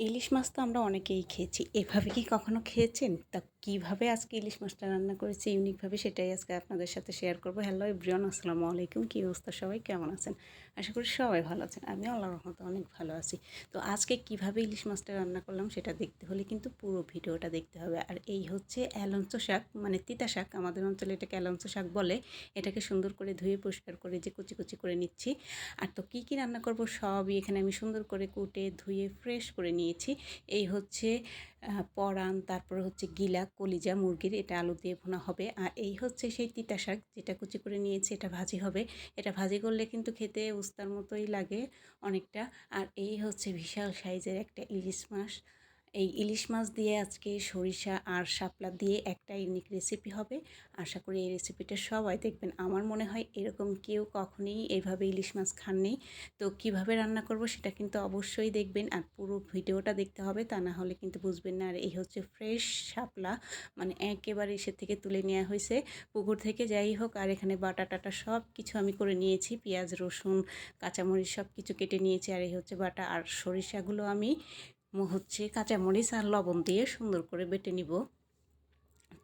ইলিশ মাছ তো আমরা অনেকেই খেয়েছি। এভাবে কি কখনো খেয়েছেন? তা কীভাবে আজকে ইলিশ মাছটা রান্না করেছি, ইউনিকভাবে সেটাই আজকে আপনাদের সাথে শেয়ার করব। হ্যালো এভরিওয়ান আসসালামু আলাইকুম। কী অবস্থা সবাই? কেমন আছেন? আশা করি সবাই ভালো আছেন। আমি আল্লাহ রহমতে অনেক ভালো আছি। তো আজকে কীভাবে ইলিশ মাছটা রান্না করলাম সেটা দেখতে হলে কিন্তু পুরো ভিডিওটা দেখতে হবে। আর এই হচ্ছে অ্যালঞ্চ শাক মানে তিতা শাক। আমাদের অঞ্চলে এটাকে অ্যালঞ্চ শাক বলে। এটাকে সুন্দর করে ধুয়ে পরিষ্কার করে যে কুচি কুচি করে নিচ্ছি। আর তো কী কী রান্না করব সবই এখানে আমি সুন্দর করে কুটে, ধুয়ে ফ্রেশ করে নিয়েছি। এই হচ্ছে পরান তারপরে হচ্ছে গিলা, কলিজা, মুরগির, এটা আলু দিয়ে ভোনা হবে। আর এই হচ্ছে সেই তিতা শাক যেটা কুচি করে নিয়েছি, এটা ভাজি হবে। এটা ভাজি করলে কিন্তু খেতে উস্তার মতোই লাগে অনেকটা। আর এই হচ্ছে বিশাল সাইজের একটা ইলিশ মাছ। এই ইলিশ মাছ দিয়ে আজকে সরিষা আর শাপলা দিয়ে একটা ইউনিক রেসিপি হবে। আশা করি এই রেসিপিটা সবাই দেখবেন। আমার মনে হয় এরকম কেউ কখনই এইভাবে ইলিশ মাছ খাননি। তো কীভাবে রান্না করব সেটা কিন্তু অবশ্যই দেখবেন আর পুরো ভিডিওটা দেখতে হবে। তা না হলে কিন্তু বুঝবেন না। আর এই হচ্ছে ফ্রেশ শাপলা। মানে একেবারে এসে থেকে তুলে নেওয়া হয়েছে। পুকুর থেকে যাই হোক, আর এখানে বাটা টাটা সব কিছু আমি করে নিয়েছি। পেঁয়াজ, রসুন, কাঁচামরিচ সব কিছু কেটে নিয়েছি। আর এই হচ্ছে বাটা। আর সরিষাগুলো আমি হচ্ছে কাঁচামরিচ আর লবণ দিয়ে সুন্দর করে বেটে নিব।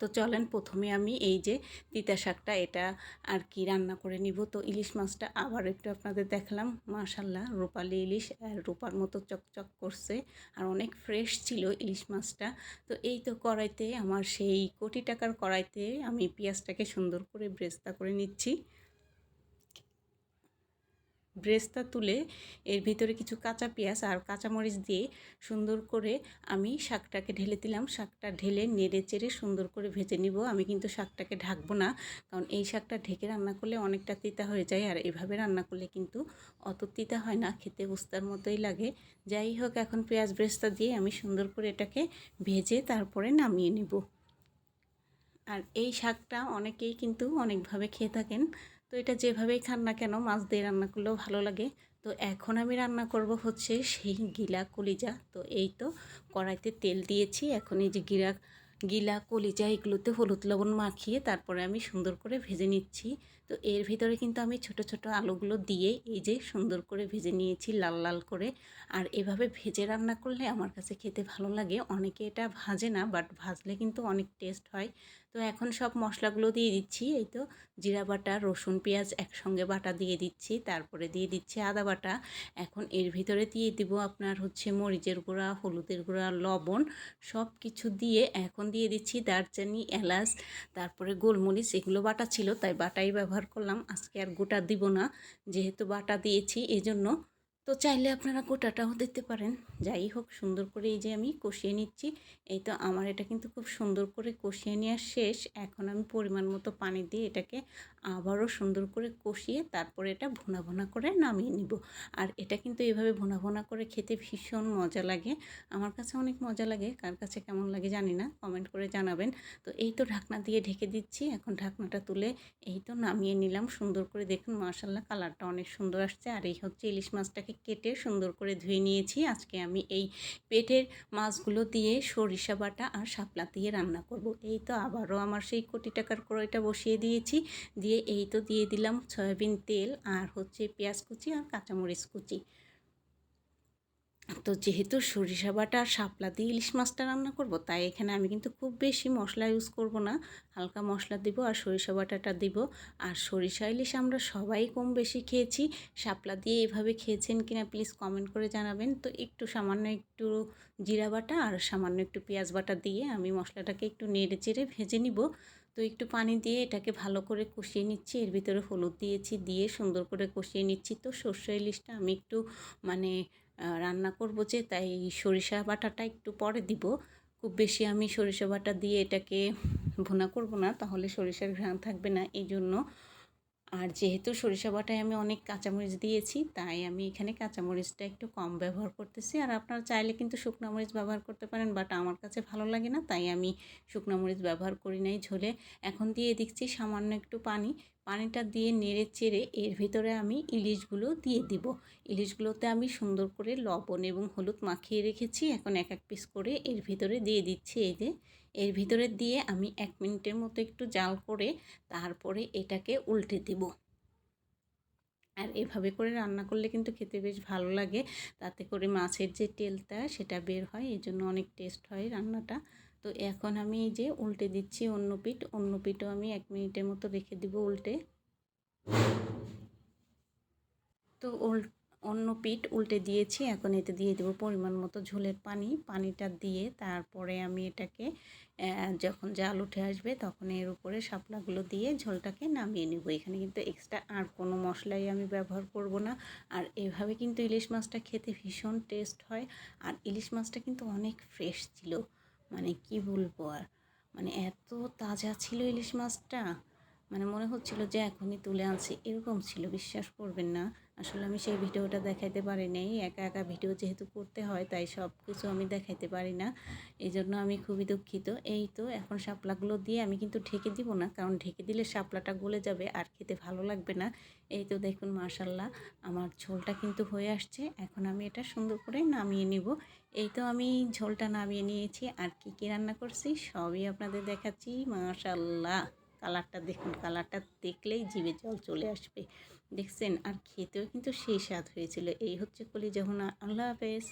তো চলেন প্রথমে আমি এই যে তিতা শাকটা, এটা আর কি রান্না করে নিব। তো ইলিশ মাছটা আবার একটু আপনাদের দেখলাম। মাশাল্লাহ রূপালি ইলিশ আর রূপার মতো চকচক করছে আর অনেক ফ্রেশ ছিল ইলিশ মাছটা। তো এই তো কড়াইতে, আমার সেই কোটি টাকার কড়াইতে আমি পেঁয়াজটাকে সুন্দর করে ব্রেস্তা করে নিচ্ছি। ব্রেস্তা তুলে এর ভিতরে কিছু কাঁচা পেঁয়াজ আর কাঁচামরিচ দিয়ে সুন্দর করে আমি শাকটাকে ঢেলে দিলাম। শাকটা ঢেলে নেড়ে চেড়ে সুন্দর করে ভেজে নিব। আমি কিন্তু শাকটাকে ঢাকবো না, কারণ এই শাকটা ঢেকে রান্না করলে অনেকটা তিতা হয়ে যায়, আর এভাবে রান্না করলে কিন্তু অত তিতা হয় না, খেতে বুস্তার মতোই লাগে। যাই হোক, এখন পেঁয়াজ ব্রেস্তা দিয়ে আমি সুন্দর করে এটাকে ভেজে তারপরে নামিয়ে নেব। আর এই শাকটা অনেকেই কিন্তু অনেকভাবে খেয়ে থাকেন তো এটা যেভাবেই খান না কেন, মাছ দিয়ে রান্না করলেও ভালো লাগে। তো এখন আমি রান্না করব হচ্ছে সেই গিলা কলিজা। তো এই তো কড়াইতে তেল দিয়েছি, এখন এই যে গিরা, গিলা কলিজা, এগুলোতে হলুদ লবণ মাখিয়ে তারপরে আমি সুন্দর করে ভেজে নিচ্ছি। তো এর ভিতরে কিন্তু আমি ছোট ছোট আলুগুলো দিয়ে এই যে সুন্দর করে ভেজে নিয়েছি লাল লাল করে। আর এভাবে ভেজে রান্না করলে আমার কাছে খেতে ভালো লাগে। অনেকে এটা ভাজে না, বাট ভাজলে কিন্তু অনেক টেস্ট হয়। তো এখন সব মশলাগুলো দিয়ে দিচ্ছি, এই তো জিরা বাটা, রসুন, পেঁয়াজ একসঙ্গে বাটা দিয়ে দিচ্ছি, তারপরে দিয়ে দিচ্ছি আদা বাটা। এখন এর ভিতরে দিয়ে দিব আপনার হচ্ছে মরিচের গুঁড়া, হলুদের গুঁড়া, লবণ সব কিছু দিয়ে এখন দিয়ে দিচ্ছি দারচিনি, এলাচ, তারপরে গোলমরিচ, এগুলো বাটা ছিল, তাই বাটাই ব্যবহার করলাম। আজকে আর গোটা দিব না, যেহেতু বাটা দিয়েছি এই জন্য তো চাইলে আপনারা গোটাটাও দিতে পারেন। যাই হোক, সুন্দর করে এই যে আমি কষিয়ে নিচ্ছি। এই তো আমার এটা কিন্তু খুব সুন্দর করে কষিয়ে নেওয়া শেষ। এখন আমি পরিমাণ মতো পানি দিয়ে এটাকে আবারও সুন্দর করে কষিয়ে তারপরে এটা ভোনা ভোনা করে নামিয়ে নিব। আর এটা কিন্তু এভাবে ভোনা ভোনা করে খেতে ভীষণ মজা লাগে। আমার কাছে অনেক মজা লাগে। কার কাছে কেমন লাগে জানি না। কমেন্ট করে জানাবেন। তো এই তো ঢাকনা দিয়ে ঢেকে দিচ্ছি। এখন ঢাকনাটা তুলে এই তো নামিয়ে নিলাম। সুন্দর করে দেখুন মার্শাল্লাহ কালারটা অনেক সুন্দর আসছে। আর এই হচ্ছে ইলিশ মাছটাকে কেটে সুন্দর করে ধুয়ে নিয়েছি। আজকে আমি এই পেটের মাছগুলো দিয়ে সরিষা বাটা আর শাপলা দিয়ে রান্না করব। এই তো আবারও আমার সেই কোটি টাকার কড়াইটা বসিয়ে দিয়েছি। দিয়ে এই তো দিয়ে দিলাম সয়াবিন তেল আর হচ্ছে পেঁয়াজ কুচি আর কাঁচামরিচ কুচি। তো যেহেতু সরিষা বাটা আর শাপলা দিয়ে ইলিশ মাছটা রান্না করব, তাই এখানে আমি কিন্তু খুব বেশি মশলা ইউজ করব না। হালকা মশলা দিব আর সরিষা বাটাটা দিব। আর সরিষা ইলিশ আমরা সবাই কম বেশি খেয়েছি। শাপলা দিয়ে এভাবে খেয়েছেন কিনা প্লিজ কমেন্ট করে জানাবেন। তো একটু সামান্য একটু জিরা বাটা আর সামান্য একটু পেঁয়াজ বাটা দিয়ে আমি মশলাটাকে একটু নেড়ে চেড়ে ভেজে নিব। তো একটু পানি দিয়ে এটাকে ভালো করে কষিয়ে নিচ্ছি। এর ভিতরে হলুদ দিয়েছি, দিয়ে সুন্দর করে কষিয়ে নিচ্ছি। তো সর্ষে ইলিশটা আমি একটু মানে রান্না করব যে, তাই সরিষা বাটাটা একটু পরে দিব। খুব বেশি আমি সরিষা বাটা দিয়ে এটাকে ভুনা করব না, তাহলে সরিষার ঘ্রাণ থাকবে না এই জন্য আর যেহেতু সরিষা বাটায় আমি অনেক কাঁচামরিচ দিয়েছি, তাই আমি এখানে কাঁচামরিচটা একটু কম ব্যবহার করতেছি। আর আপনারা চাইলে কিন্তু শুকনো মরিচ ব্যবহার করতে পারেন, বাট আমার কাছে ভালো লাগে না, তাই আমি শুকনো মরিচ ব্যবহার করি নাই ঝোলে। এখন দিয়ে দিচ্ছি সামান্য একটু পানি পানিটা দিয়ে নেড়ে চেড়ে এর ভিতরে আমি ইলিশগুলো দিয়ে দিব। ইলিশগুলোতে আমি সুন্দর করে লবণ এবং হলুদ মাখিয়ে রেখেছি। এখন এক এক পিস করে এর ভিতরে দিয়ে দিচ্ছি এই যে। এর ভিতরে দিয়ে আমি এক মিনিটের মতো একটু জাল করে তারপরে এটাকে উল্টে দিব। আর এভাবে করে রান্না করলে কিন্তু খেতে বেশ ভালো লাগে। তাতে করে মাছের যে তেলটা সেটা বের হয় এই জন্য অনেক টেস্ট হয় রান্নাটা। তো এখন আমি এই যে উল্টে দিচ্ছি অন্য পিঠ, অন্য পিঠও আমি এক মিনিটের মতো রেখে দিব উল্টে। তো উল, অন্য পিঠ উল্টে দিয়েছি, এখন এতে দিয়ে দেবো পরিমাণ মতো ঝোলের পানি। পানিটা দিয়ে তারপরে আমি এটাকে যখন জাল উঠে আসবে তখন এর উপরে শাপলাগুলো দিয়ে ঝোলটাকে নামিয়ে নেব। এখানে কিন্তু এক্সট্রা আর কোনো মশলাই আমি ব্যবহার করব না। আর এভাবে কিন্তু ইলিশ মাছটা খেতে ভীষণ টেস্ট হয়। আর ইলিশ মাছটা কিন্তু অনেক ফ্রেশ ছিল। মানে কি বলব আর? মানে এত তাজা ছিল ইলিশ মাছটা। মানে মনে হচ্ছিল যে এখনই তুলে আনছি। এরকম ছিল, বিশ্বাস করবেন না। আসলে আমি সেই ভিডিওটা দেখাইতে পারি নাই। একা একা ভিডিও যেহেতু করতে হয়, তাই সব কিছু আমি দেখাইতে পারি না। এই জন্য আমি খুবই দুঃখিত। এই তো, এখন শাপলাগুলো দিয়ে আমি কিন্তু ঢেকে দিব না, কারণ ঢেকে দিলে শাপলাটা গলে যাবে, আর খেতে ভালো লাগবে না। এই তো দেখুন মার্শাল্লাহ আমার ঝোলটা কিন্তু হয়ে আসছে। এখন আমি এটা সুন্দর করে নামিয়ে নিব। এই তো, আমি ঝোলটা নামিয়ে নিয়েছি। আর কি কী রান্না করছি, সবই আপনাদের দেখাচ্ছি মার্শাল্লাহ কালারটা দেখুন, কালারটা দেখলেই জিভে জল চলে আসবে। দেখছেন? আর খেতেও কিন্তু সেই স্বাদ হয়েছিল। এই হচ্ছে কলি যখন আল্লাহ হাফেজ।